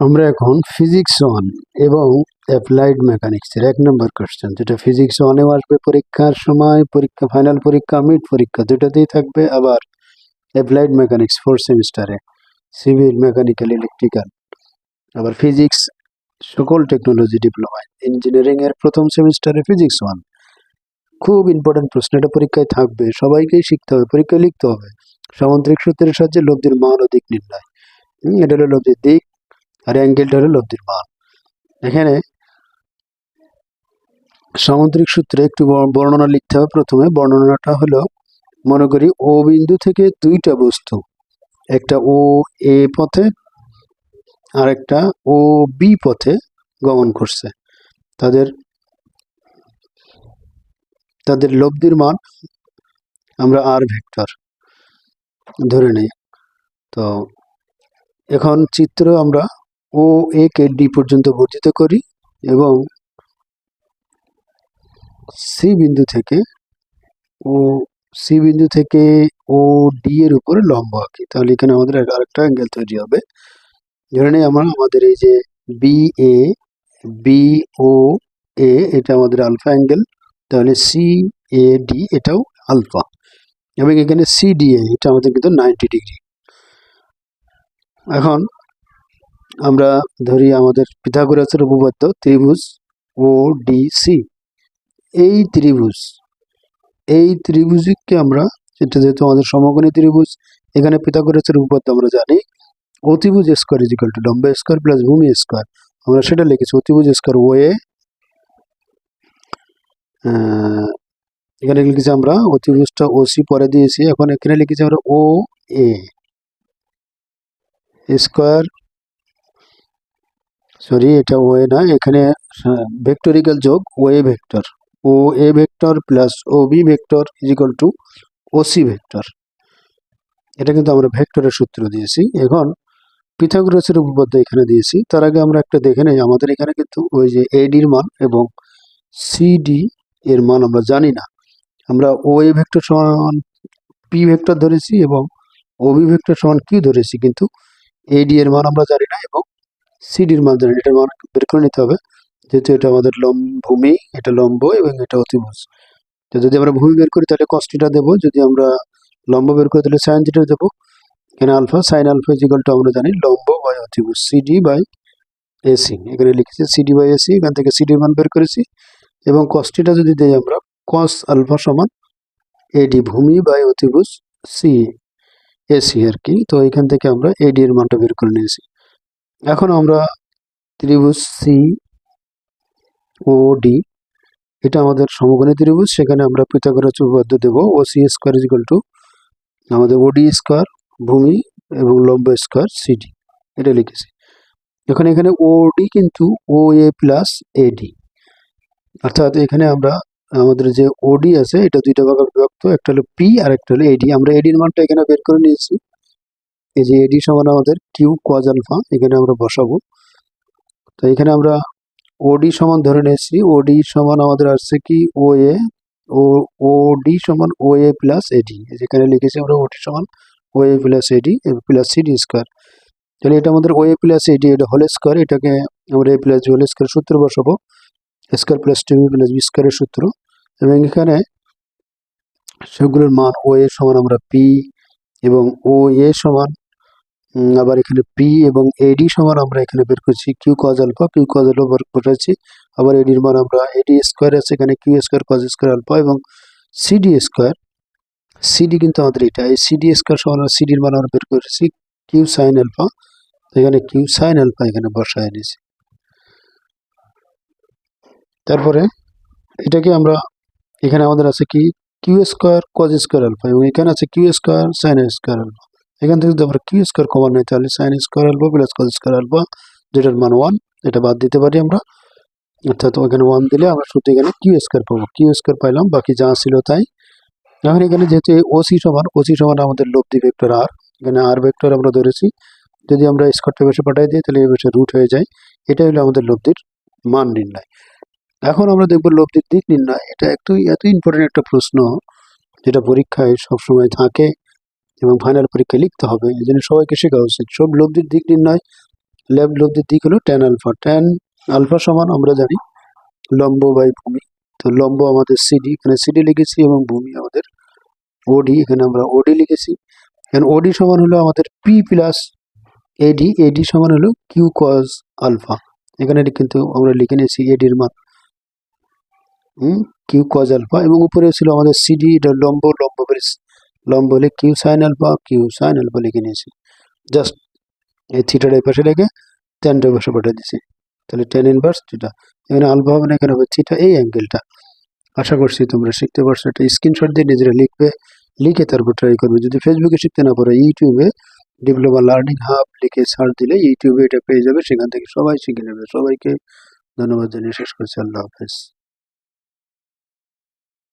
আমরা এখন physics one এবং অ্যাপ্লাইড মেকানিক্সের এক নম্বর কোয়েশ্চেন যেটা ফিজিক্স ওয়ানেও আসবে পরীক্ষার সময়, পরীক্ষা ফাইনাল পরীক্ষা মিড পরীক্ষা, দুটাতেই থাকবে, আবার অ্যাপ্লাইড মেকানিক্স ফোর্থ সেমিস্টারে সিভিল মেকানিক্যাল ইলেকট্রিক্যাল আবার ফিজিক্স সকল টেকনোলজি ডিপ্লোমা ইঞ্জিনিয়ারিং এর প্রথম সেমিস্টারে ফিজিক্স ওয়ান খুব ইম্পর্টেন্ট প্রশ্ন, এটা পরীক্ষায় থাকবে, সবাইকেই শিখতে হবে, পরীক্ষায় লিখতে হবে। সামুদ্রিক সূত্রের সাহায্যে লব্ধির মান ও দিক নির্ণয় এটা হলো লব্ধির দিক আর অ্যাঙ্গেলটা হলো লব্ধির মান। এখানে সামুদ্রিক সূত্রে একটু বর্ণনা লিখতে হবে। প্রথমে বর্ণনাটা হলো, মনে করি ও বিন্দু থেকে দুইটা বস্তু, একটা ও এ পথে আর একটা ও বি পথে গমন করছে। তাদের তাদের লব্ধির মান আমরা আর ভেক্টর ধরে নেই। তো এখন চিত্র আমরা ও এ কে ডি পর্যন্ত বর্ধিত করি এবং সি বিন্দু থেকে ও সি বিন্দু থেকে ও ডি এর উপরে লম্ব আঁকি। তাহলে এখানে আমাদের আরেকটা অ্যাঙ্গেল তৈরি হবে। ধরে নেই আমরা আমাদের এই যে B A B O A এটা আমাদের আলফা অ্যাঙ্গেল তাহলে সি এ ডি এটাও আলফা এবং এখানে সি ডি এ এটা আমাদের কিন্তু নাইনটি ডিগ্রি এখন আমরা ধরি আমাদের পিথাগোরাসের উপপাদ্য ত্রিভুজ ও ডি সি। এই ত্রিভুজ, এই ত্রিভুজকে আমরা এটা যেহেতু আমাদের সমকোণী ত্রিভুজ, এখানে পিথাগোরাসের উপপাদ্য আমরা জানি, অতিভুজ স্কোয়ার ইজ ইকাল টু লম্ব স্কোয়ার প্লাস ভূমি স্কোয়ার। আমরা সেটা লিখেছি অতিভুজ স্কোয়ার ও এ এখানে লিখেছি আমরা অতিভুজটা ও সি পরে দিয়েছি, এখন এখানে লিখেছি আমরা ও এ স্কোয়ার সরি এটা ওয়ে না এখানে ভেক্টরিক্যাল যোগ way vector O A vector plus O B vector is equal to O C vector এটা কিন্তু আমরা ভেক্টরের সূত্র দিয়েছি। এখন পিথাগোরাসের উপপাদ্য এখানে দিয়েছি। তার আগে আমরা একটা দেখে নেই, আমাদের এখানে কিন্তু ওই যে এডির মান এবং সিডি এর মান আমরা জানি না। আমরা ও এ ভেক্টর সমান পি ভেক্টর ধরেছি এবং ও বি ভেক্টর সমান কিউ ধরেছি, কিন্তু এডি এর মান আমরা জানি না এবং সিডির মান এটা মান বের করে নিতে হবে। যেহেতু এটা আমাদের লম্ব ভূমি এটা লম্ব এবং এটা অতিভুজ। তো যদি আমরা ভূমি বের করি, তাহলে কস্টিটা দেবো। যদি আমরা লম্ব বের করি, তাহলে সাইন থিটা দেবো। এখানে আলফা সাইন আলফা ইজিকালটা আমরা জানি লম্ব বাই অতিভুজ সিডি বাই এসি এখানে লিখেছি সিডি বাই এসি এখান থেকে সিডি মান বের করেছি। এবং কস্টিটা যদি দেই আমরা কস আলফা সমান এডি ভূমি বাই অতিভুজ সি এসি আর কি। তো এখান থেকে আমরা এডি এর মানটা বের করে নিয়েছি। এখন আমরা ত্রিভুজ সি ও ডি এটা আমাদের সমকোণী ত্রিভুজ, সেখানে আমরা পিথাগোরাস উপপাদ্য দেব O C square is equal to আমাদের ওডি স্কোয়ার ভূমি এবং লম্ব স্কোয়ার সিডি এটা লিখেছি। এখন এখানে ওডি কিন্তু ও এ প্লাস এডি অর্থাৎ এখানে আমরা, আমাদের যে ওডি আছে, এটা দুইটা ভাগে বিভক্ত, একটা হলো পি আর একটা হলো এডি আমরা এডির মানটা এখানে বের করে নিয়েছি। এই যে এডি সমান আমাদের কিউ কজ আলফা এখানে আমরা বসাবো। তো এখানে আমরা ওডি সমান ধরে নিয়েছি। ওডি সমান আমাদের আসছে কি? ও এ ও ওডি সমান ও এ প্লাস এডি যেখানে লিখেছি আমরা ওডি সমান O A plus AD plus CD square তাহলে এটা আমাদের ও এ প্লাস এডি এটা হোল স্কোয়ার এটাকে আমরা এ প্লাস হোল স্কোয়ার সূত্র বসাবো। Square plus two plus B স্কোয়ারের সূত্র। এবং এখানে সেগুলোর মান ও এ সমান আমরা পি এবং ও এ সমান আবার এখানে পি এবং এডি সমান আমরা এখানে বের করছি। Q cos alpha Q cos alpha বের করেছি আবার এডির মান আমরা এডি স্কোয়ার আছে এখানে Q square cos square alpha এবং সিডি স্কোয়ার সিডি কিন্তু আমাদের এটা, এই সিডি স্কোয়ার সমান সিডির মান আমরা বের করেছি কিউ সাইন আলফা এখানে কিউ সাইন আলফা এখানে বসায় নিয়েছি। তারপরে এটাকে আমরা এখানে আমাদের আছে কি? Q square cos square alpha এবং এখানে আছে Q square sine square alpha এখান থেকে যদি আমরা কিউ স্কোয়ার কমান নেই, তাহলে sine square alpha plus cos square alpha যেটার মান ওয়ান এটা বাদ দিতে পারি আমরা। অর্থাৎ ওখানে ওয়ান দিলে আমরা শুধু এখানে কিউ স্কোয়ার পাবো। কিউ স্কোয়ার পাইলাম, বাকি যা ছিল তাই। এখন এখানে যেহেতু ওসি সমান ওসি সমান আমাদের লব্ধি ভেক্টর আর এখানে আর ভেক্টর আমরা ধরেছি। যদি আমরা স্কোয়ারটা বেশি পাঠাই দিই, তাহলে এই বেশি রুট হয়ে যায়। এটাই হলো আমাদের লব্ধির মান নির্ণয়। এখন আমরা দেখব লব্ধির দিক নির্ণয়। এটা একটু, এত ইম্পর্টেন্ট একটা প্রশ্ন, যেটা পরীক্ষায় সবসময় থাকে। এবং ফাইনাল পরীক্ষায় লিখতে হবে। এই জন্য সবাইকে শেখা উচিত। সব লব্ধির দিক নির্ণয়। লেফট লব্ধির দিক হলো টেন আলফা টেন আলফা সমান আমরা জানি লম্ব বাই ভূমি। তো লম্ব আমাদের সিডি এখানে সিডি লিখেছি এবং ভূমি আমাদের ওডি এখানে আমরা ওডি লিখেছি। এখানে ওডি সমান হলো আমাদের পি প্লাস এডি এডি সমান হলো কিউ কজ আলফা এখানে কিন্তু আমরা লিখে নিয়েছি এডির মান। কিউ কজ আলফা এবং উপরে ছিল আমাদের সিডি এটা লম্ব লম্ব বেরিস লম্ব হলে Q sine alpha, Q sine alpha লিখে নিয়েছি। জাস্ট এই থিটার এই পাশে রেখে টেনটা পাশে পাঠিয়ে দিয়েছি। তাহলে টেন ইনভার্স থিটা। এখানে আলফা হবে না, এখানে হবে থিটা, এই অ্যাঙ্গেলটা। আশা করছি তোমরা শিখতে পারছ। একটা স্ক্রিনশট দিয়ে নিজেরা লিখবে, লিখে তারপর ট্রাই করবে। যদি ফেসবুকে শিখতে না পারো ইউটিউবে ডিপ্লোমা লার্নিং হাব লিখে সার্চ দিলে ইউটিউবে এটা পেয়ে যাবে। সেখান থেকে সবাই শিখে নেবে। সবাইকে ধন্যবাদ জানিয়ে শেষ করছি। আল্লাহ হাফেজ।